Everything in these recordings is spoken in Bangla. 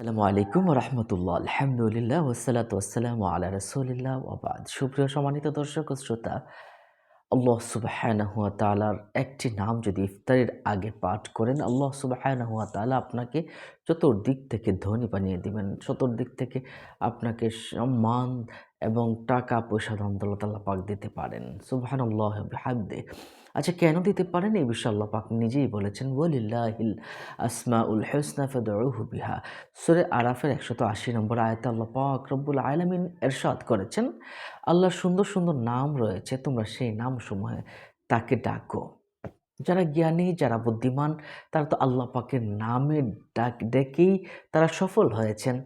আসসালামু আলাইকুম রহমতুল্লাহ। আলহামদুলিল্লাহ ওসালাত ওসালাম আলা রসুলিল্লাহ ওবাদ সুপ্রিয় সম্মানিত দর্শক শ্রোতা, আল্লাহ সুবাহানহুয়া তালার একটি নাম যদি ইফতারের আগে পাঠ করেন, আল্লাহ সুবাহানহুয়া তালা আপনাকে চতুর্দিক থেকে ধনী বানিয়ে দিবেন। চতুর্দিক থেকে আপনাকে সম্মান এবং টাকা পয়সা আল্লাহ পাক দিতে পারেন। সুবাহান আল্লাহ হাবদে আচ্ছা কেন দিতে পারেন? এই বিষয়ে আল্লাহ পাক নিজেই বলেছেন ওলিল্লাহিল আসমা উল হেসনা ফেদরহু বিহা। সুরে আরাফের একশত আশি নম্বর আয়তে আল্লাহ পাক রব্বুল আলমিন এরশাদ করেছেন, আল্লাহর সুন্দর সুন্দর নাম রয়েছে, তোমরা সেই নামসমূহে তাকে ডাকো। যারা জ্ঞানী, যারা বুদ্ধিমান, তারা তো আল্লাহ পাকের নামে ডাক, ডেকেই তারা সফল হয়েছেন।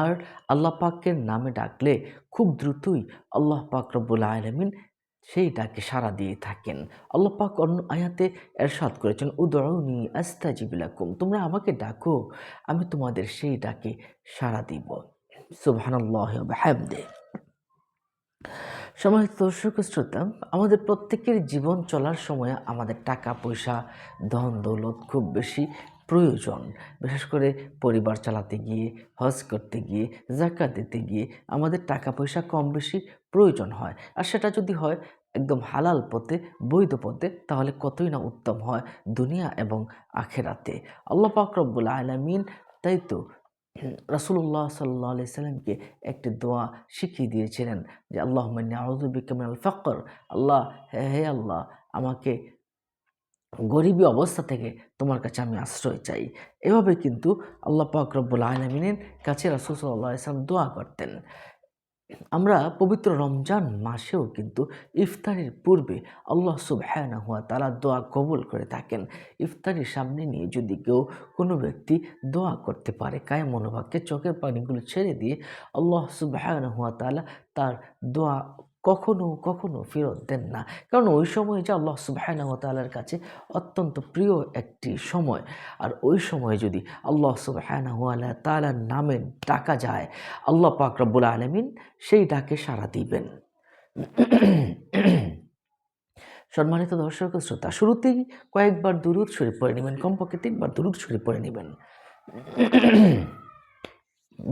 আর আল্লাহ পাকের নামে ডাকলে খুব দ্রুতই আল্লাহ পাক রব্বুল আলমিন সেই ডাকে সাড়া দিয়ে থাকেন। আল্লাহ পাক অন্য আয়াতে এরশাদ করেছেন উদরণী আস্তাজিবিলাকুম তোমরা আমাকে ডাকো, আমি তোমাদের সেই ডাকে সাড়া দিব। সুবহানাল্লাহ হামদে সময় দর্শক শ্রোতা, আমাদের প্রত্যেকের জীবন চলার সময় আমাদের টাকা পয়সা ধন দৌলত খুব বেশি। প্রয়োজন। বিশেষ করে পরিবার চালাতে গিয়ে, হজ করতে গিয়ে, জাকাত দিতে গিয়ে আমাদের টাকা পয়সা কম বেশি প্রয়োজন হয়। আর সেটা যদি হয় একদম হালাল পথে, বৈধ পথে, তাহলে কতই না উত্তম হয় দুনিয়া এবং আখেরাতে। আল্লাহ পাক রব্বুল আলমিন তাই তো রাসুল্লাহ সাল্লাহ সাল্লামকে একটি দোয়া শিখিয়ে দিয়েছিলেন যে আল্লাহ আউজুবিকামিনাল ফকর। আল্লাহ হে আল্লাহ, আমাকে গরিবী অবস্থা থেকে তোমার কাছে আমি আশ্রয় চাই। এভাবে কিন্তু আল্লাহ পাক রব্বুল আলমিনের কাছে রাসুল সাল্লাহ ইসলাম দোয়া করতেন। আমরা পবিত্র রমজান মাসেও কিন্তু ইফতারির পূর্বে আল্লাহ সুবহানা হুয়া তারা দোয়া কবুল করে থাকেন। ইফতারির সামনে নিয়ে যদি কেউ কোনো ব্যক্তি দোয়া করতে পারে, কায় মনোভাবকে চোখের পানিগুলো ছেড়ে দিয়ে আল্লাহ সুবহানা হুয়া তালা তার দোয়া কখনো কখনো ফেরত দেন না। কারণ ওই সময় যে আল্লাহ সুবাহানাহ তালার কাছে অত্যন্ত প্রিয় একটি সময়। আর ওই সময় যদি আল্লাহ সুবাহানাহ তালার নামে ডাকা যায়, আল্লাহ পাক রব্বুল আলমিন সেই ডাকে সাড়া দিবেন। সম্মানিত দর্শক শ্রোতা, শুরুতেই কয়েকবার দুরুদ শরীফ পড়ে নেবেন, কমপক্ষে তিনবার দুরুদ শরীফ পড়ে নেবেন।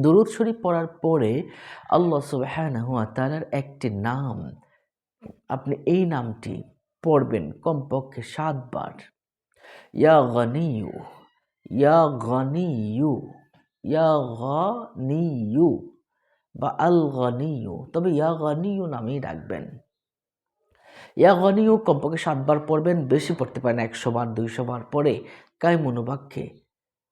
দুরুদ শরীফ পড়ার পরে আল্লাহ সুবাহানহুয়া তালার একটি নাম, আপনি এই নামটি পড়বেন কমপক্ষে সাতবার। ইয়া গনিউ ইয়া গনিউ ইয়া গনিউ বা আল গনিউ তবে ইয়া গনিউ নামেই ডাকবেন ইয়া গনিউ কমপক্ষে সাতবার পড়বেন, বেশি পড়তে পারেন একশো বার, দুইশো বার পরে কায় মনোবাক্যে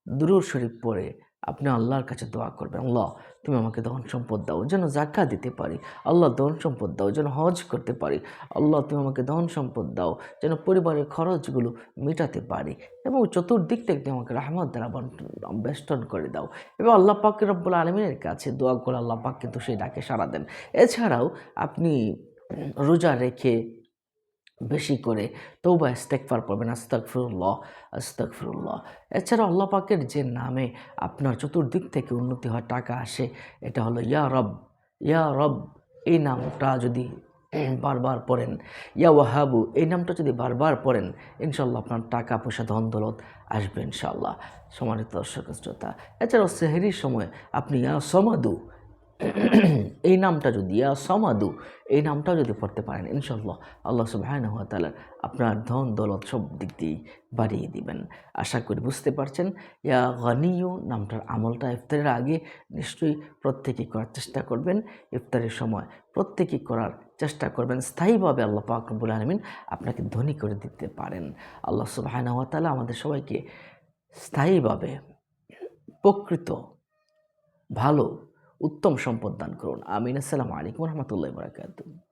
দুরুর শরীফ পড়ে আপনি আল্লাহর কাছে দোয়া করবেন। আল্লাহ, তুমি আমাকে ধন সম্পদ দাও, যেন জাকা দিতে পারি। আল্লাহ, ধন সম্পদ দাও, যেন হজ করতে পারি। আল্লাহ, তুমি আমাকে ধন সম্পদ দাও, যেন পরিবারের খরচগুলো মেটাতে পারি। এবং চতুর্দিক থেকে আমাকে রাহমত দ্বারা বেষ্টন করে দাও। এবং আল্লাহ পাক রব্বুল আলমিনের কাছে দোয়া করে আল্লাহ পাক কিন্তু সেই ডাকে সাড়া দেন। এছাড়াও আপনি রোজা রেখে বেশি করে তৌবা ইস্তেকফার পড়বেন আস্তাকফিরুল্লাহ আস্তাকফিরুল্লাহ এছাড়া আল্লাহ পাকের যে নামে আপনার চতুর্দিক থেকে উন্নতি হওয়ার টাকা আসে, এটা হলো ইয়া রব ইয়া রব, এই নামটা যদি বারবার পড়েন, ইয়া ওয়াহাবু, এই নামটা যদি বারবার পড়েন ইনশাল্লাহ আপনার টাকা, পয়সা, ধন, দৌলত আসবে ইনশাল্লাহ সমানিত দর্শক, শ্রোতা, এছাড়াও সেহেরির সময় আপনি ইয়া সমাদু এই নামটা যদি সমাদু, এই নামটাও যদি পড়তে পারেন ইনশাল্লাহ আল্লাহ সুবাহানহুয়া তালার আপনার ধন দৌলত সব দিক দিয়েই বাড়িয়ে দিবেন। আশা করি বুঝতে পারছেন, ইয়া গনিউ নামটার আমলটা ইফতারের আগে নিশ্চয়ই প্রত্যেকেই করার চেষ্টা করবেন। ইফতারের সময় প্রত্যেকেই করার চেষ্টা করবেন, স্থায়ীভাবে আল্লাহ পাকরবুল আলমিন আপনাকে ধনী করে দিতে পারেন। আল্লাহ সুবাহানহুয়া তালা আমাদের সবাইকে স্থায়ীভাবে প্রকৃত, ভালো উত্তম সম্পদ দান করুন। আমিন। আসসালামু আলাইকুম রহমতুল্লাহ বরাকাতুহ।